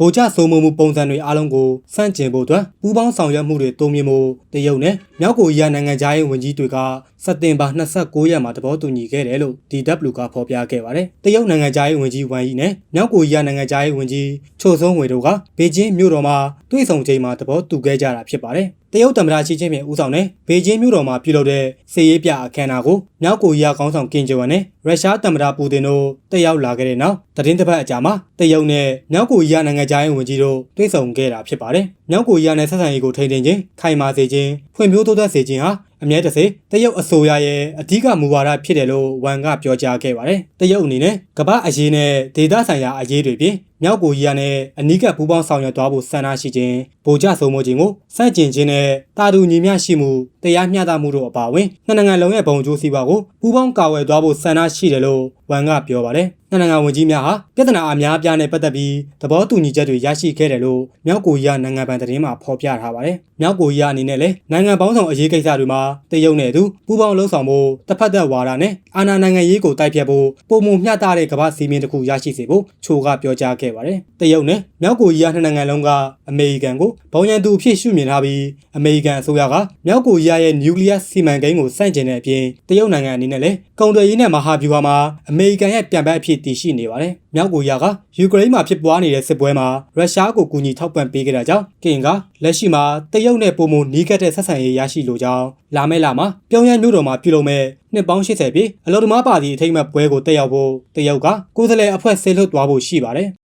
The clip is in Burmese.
ဗိုလ်ချစိုးမိုးမှုပုံစံတွေအားလုံးကိုစန့်ကျင်ဖို့အတွက်ပူးပေါင်းဆောင်ရွက်မှုတွေတိုးမြှင့်ဖို့တရုတ်နဲ့မြောက်ကိုရီးယားနိုင်ငံသားရေးဝန်ကြီးတွေက စက်တင်ဘာ29ရက်မှာသဘောတူညီခဲ့တယ်လို့ DW ကဖော်ပြခဲ့ပါတယ်။တရုတ်နိုင်ငံသားရေးဝန်ကြီးဝမ်ယီနဲ့မြောက်ကိုရီးယားနိုင်ငံသားရေးဝန်ကြီးချိုဆုံးဝေတို့ကဘေကျင်းမြို့တော်မှာတွေ့ဆုံချိန်မှာသဘောတူခဲ့ကြတာဖြစ်ပါတယ်။တရုတ်သမ္မတရှီကျင်းပင်ဦးဆောင်တဲ့ဘေကျင်းမြို့တော်မှာပြုလုပ်တဲ့စီရေးပြအခမ်းအနားကိုမြောက်ကိုရီးယားခေါင်းဆောင်ကင်ဂျီဝမ်နဲ့ရုရှားသမ္မတပူတင်တို့တက်ရောက်လာခဲ့တဲ့နောက်သတင်းတစ်ပတ်အကြာမှာတရုတ်နဲ့မြောက်ကိုရီးယားနိုင်ငံသားရေးဝန်ကြီးတို့တွေ့ဆုံခဲ့တာဖြစ်ပါတယ်။မြောက်ကိုရီးယားနဲ့ဆက်ဆံရေးကိုထိန်းသိမ်းခြင်းခိုင်မာစေခြင်းဖွံ့ဖြိုးတိုးတက်စေခြင်းဟာအမြဲတစေတရုတ်အစိုးရရဲ့အဓိကမူဝါဒဖြစ်တယ်လို့ဝန်ကပြောကြားခဲ့ပါတယ်။တရုတ်အနေနဲ့ကမ္ဘာအရေးနဲ့ဒေသဆိုင်ရာအရေးတွေပြင် မြောက်ကိုရီးယားနဲ့အနီးကပ်ပူးပေါင်းဆောင်ရွက်သွားဖို့ဆန္ဒရှိခြင်းဗိုလ်ချဆုံးမခြင်းကိုစန့်ကျင်ခြင်းနဲ့တာတူညီမျှရှိမှုတရားမျှတမှုတို့အပါအဝင်နှစ်နိုင်ငံလုံးရဲ့ဘုံကျိုးစီးပွားကိုပူးပေါင်းကာဝယ်သွားဖို့ဆန္ဒရှိတယ်လို့ဝန်ကပြောပါတယ်။နှစ်နိုင်ငံဝန်ကြီးများဟာပြဿနာအများအပြားနဲ့ပတ်သက်ပြီးသဘောတူညီချက်တွေရရှိခဲ့တယ်လို့မြောက်ကိုရီးယားနိုင်ငံပိုင်သတင်းမှာဖော်ပြထားပါတယ်။မြောက်ကိုရီးယားအနေနဲ့လည်းနိုင်ငံပေါင်းစုံအရေးကိစ္စတွေမှာတရုတ်နဲ့အတူပူးပေါင်းလှုပ်ဆောင်ဖို့တစ်ဖက်သက်ဝါဒနဲ့အာဏာနိုင်ငံရေးကိုတိုက်ဖြတ်ဖို့ပုံမှုမျှတတဲ့ကမ္ဘာစီမင်းတစ်ခုရရှိစေဖို့ချိုကပြောကြားခဲ့ပါတယ်။တရုတ်နဲ့မြောက်ကိုရီးယားနှစ်နိုင်ငံလုံးကအမေရိကန်ကိုဘုံရန်သူအဖြစ်ရှုမြင်ထားပြီးအမေရိကန်အစိုးရကမြောက်ကိုရီးယားရဲ့နျူကလ িয়ার စီမံကိန်းကိုစန့်ကျင်တဲ့အပြင်တရုတ်နိုင်ငံအနေနဲ့လည်းကုန်သွယ်ရေးနဲ့မဟာဗျူဟာမှာအမေရိကန်ရဲ့ပြန်ပက်အဖြစ်တည်ရှိနေပါတယ်။မြောက်ကိုရီးယားကယူကရိန်းမှာဖြစ်ပွားနေတဲ့စစ်ပွဲမှာရုရှားကိုကူညီထောက်ပံ့ပေးခဲ့တာကြောင့်ကင်ကလက်ရှိမှာတရုတ်နဲ့ပုံမနီးကပ်တဲ့ဆက်ဆံရေးရရှိလိုကြောင်းလာမယ့်လမှာပြုံးရမ်းမြို့တော်မှာပြုလုပ်မဲ့နှစ်ပေါင်း80ပြည့်အလော်ဒမားပါတီအထိမ်းအမှတ်ပွဲကိုတက်ရောက်ဖို့တရုတ်ကကိုယ်စားလှယ်အဖွဲ့ဆေးလွတ်သွားဖို့ရှိပါတယ်။